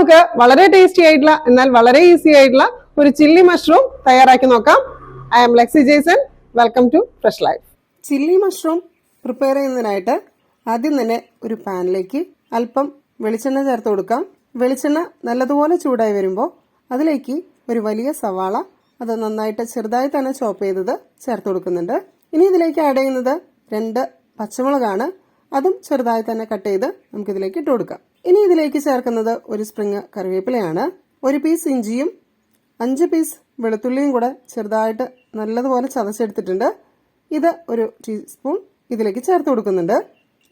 നമുക്ക് വളരെ ടേസ്റ്റി ആയിട്ടുള്ള എന്നാൽ വളരെ ഈസി ആയിട്ടുള്ള ഒരു ചില്ലി മഷ്റൂം തയ്യാറാക്കി നോക്കാം. I am Lexi Jason welcome to fresh life chilli mushroom prepare ചെയ്യുന്നതിനായിട്ട് ആദ്യം തന്നെ ഒരു പാനിലേക്ക് അല്പം വെളിച്ചെണ്ണ ചേർത്ത് കൊടുക്കാം. വെളിച്ചെണ്ണ നല്ലതുപോലെ ചൂടായി വരുമ്പോൾ അതിലേക്ക് ഒരു വലിയ സവാള അത് നന്നായിട്ട് ചെറുതായി തന്നെ ചോപ്പ് ചെയ്തത് ചേർത്ത് കൊടുക്കുന്നുണ്ട്. ഇനി ഇതിലേക്ക് ആഡ് ചെയ്യുന്നത് രണ്ട് പച്ചമുളകാണ്. അതും ചെറുതായി തന്നെ കട്ട് ചെയ്ത് നമുക്കിതിലേക്ക് ഇട്ട് കൊടുക്കാം. ഇനി ഇതിലേക്ക് ചേർക്കുന്നത് ഒരു സ്പ്രിങ് കറിവേപ്പിലയാണ്. ഒരു പീസ് ഇഞ്ചിയും അഞ്ച് പീസ് വെളുത്തുള്ളിയും കൂടെ ചെറുതായിട്ട് നല്ലതുപോലെ ചതച്ചെടുത്തിട്ടുണ്ട്. ഇത് ഒരു ടീസ്പൂൺ ഇതിലേക്ക് ചേർത്ത് കൊടുക്കുന്നുണ്ട്.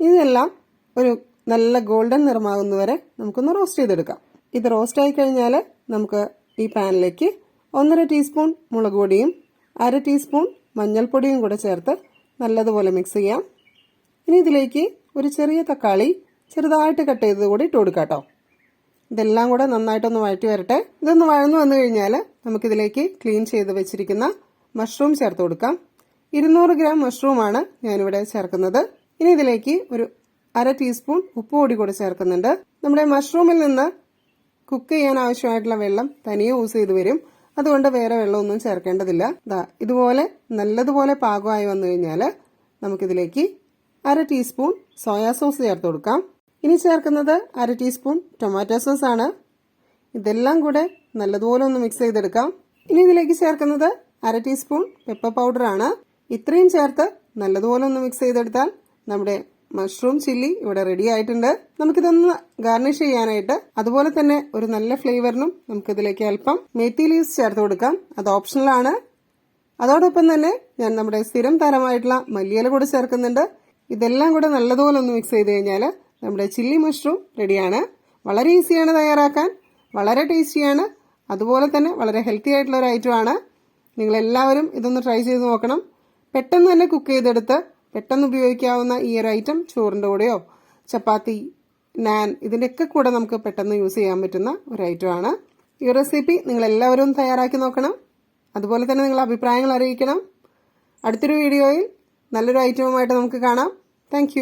ഇതെല്ലാം ഒരു നല്ല ഗോൾഡൻ നിറമാകുന്നവരെ നമുക്കൊന്ന് റോസ്റ്റ് ചെയ്തെടുക്കാം. ഇത് റോസ്റ്റ് ആയി കഴിഞ്ഞാൽ നമുക്ക് ഈ പാനിലേക്ക് ഒന്നര ടീസ്പൂൺ മുളക് പൊടിയും അര ടീസ്പൂൺ മഞ്ഞൾപ്പൊടിയും കൂടെ ചേർത്ത് നല്ലതുപോലെ മിക്സ് ചെയ്യാം. ഇനി ഇതിലേക്ക് ഒരു ചെറിയ തക്കാളി ചെറുതായിട്ട് കട്ട് ചെയ്തത് കൂടി ഇട്ട് കൊടുക്കാം കേട്ടോ. ഇതെല്ലാം കൂടെ നന്നായിട്ടൊന്ന് വഴറ്റി വരട്ടെ. ഇതൊന്ന് വഴന്നു വന്നു കഴിഞ്ഞാൽ നമുക്കിതിലേക്ക് ക്ലീൻ ചെയ്ത് വെച്ചിരിക്കുന്ന മഷ്റൂം ചേർത്ത് കൊടുക്കാം. ഇരുന്നൂറ് ഗ്രാം മഷ്റൂമാണ് ഞാനിവിടെ ചേർക്കുന്നത്. ഇനി ഇതിലേക്ക് ഒരു അര ടീസ്പൂൺ ഉപ്പ് പൊടി കൂടെ ചേർക്കുന്നുണ്ട്. നമ്മുടെ മഷ്റൂമിൽ നിന്ന് കുക്ക് ചെയ്യാൻ ആവശ്യമായിട്ടുള്ള വെള്ളം തനിയെ യൂസ് ചെയ്ത് വരും. അതുകൊണ്ട് വേറെ വെള്ളമൊന്നും ചേർക്കേണ്ടതില്ല. ദാ ഇതുപോലെ നല്ലതുപോലെ പാകമായി വന്നു കഴിഞ്ഞാൽ നമുക്കിതിലേക്ക് അര ടീസ്പൂൺ സോയാ സോസ് ചേർത്ത് കൊടുക്കാം. ഇനി ചേർക്കുന്നത് അര ടീസ്പൂൺ ടൊമാറ്റോ സോസ് ആണ് ഇതെല്ലാം കൂടെ നല്ലതുപോലെ ഒന്ന് മിക്സ് ചെയ്തെടുക്കാം. ഇനി ഇതിലേക്ക് ചേർക്കുന്നത് അര ടീസ്പൂൺ പെപ്പർ പൗഡർ ആണ് ഇത്രയും ചേർത്ത് നല്ലതുപോലെ ഒന്ന് മിക്സ് ചെയ്തെടുത്താൽ നമ്മുടെ മഷ്റൂം ചില്ലി ഇവിടെ റെഡി ആയിട്ടുണ്ട്. നമുക്കിതൊന്ന് ഗാർണിഷ് ചെയ്യാനായിട്ട് അതുപോലെ തന്നെ ഒരു നല്ല ഫ്ലേവറിനും നമുക്കിതിലേക്ക് അല്പം മേത്തി ലീവ്സ് ചേർത്ത് കൊടുക്കാം. അത് ഓപ്ഷണൽ ആണ്. അതോടൊപ്പം തന്നെ ഞാൻ നമ്മുടെ സ്ഥിരം തരമായിട്ടുള്ള മല്ലിയില കൂടെ ചേർക്കുന്നുണ്ട്. ഇതെല്ലാം കൂടെ നല്ലതുപോലെ ഒന്ന് മിക്സ് ചെയ്ത് കഴിഞ്ഞാൽ നമ്മുടെ ചില്ലി മഷ്റൂം റെഡിയാണ്. വളരെ ഈസിയാണ് തയ്യാറാക്കാൻ വളരെ ടേസ്റ്റിയാണ് അതുപോലെ തന്നെ വളരെ ഹെൽത്തി ആയിട്ടുള്ള ഒരു ഐറ്റമാണ് നിങ്ങളെല്ലാവരും ഇതൊന്ന് ട്രൈ ചെയ്ത് നോക്കണം. പെട്ടെന്ന് തന്നെ കുക്ക് ചെയ്തെടുത്ത് പെട്ടെന്ന് ഉപയോഗിക്കാവുന്ന ഈ ഒരു ഐറ്റം ചോറിന്റെ കൂടെയോ ചപ്പാത്തി നാൻ ഇതിന്റെയൊക്കെ കൂടെ നമുക്ക് പെട്ടെന്ന് യൂസ് ചെയ്യാൻ പറ്റുന്ന ഒരു ഐറ്റമാണ് ഈ റെസിപ്പി നിങ്ങളെല്ലാവരും തയ്യാറാക്കി നോക്കണം. അതുപോലെ തന്നെ നിങ്ങൾ അഭിപ്രായങ്ങൾ അറിയിക്കണം. അടുത്തൊരു വീഡിയോയിൽ നല്ലൊരു ഐറ്റവുമായിട്ട് നമുക്ക് കാണാം. താങ്ക്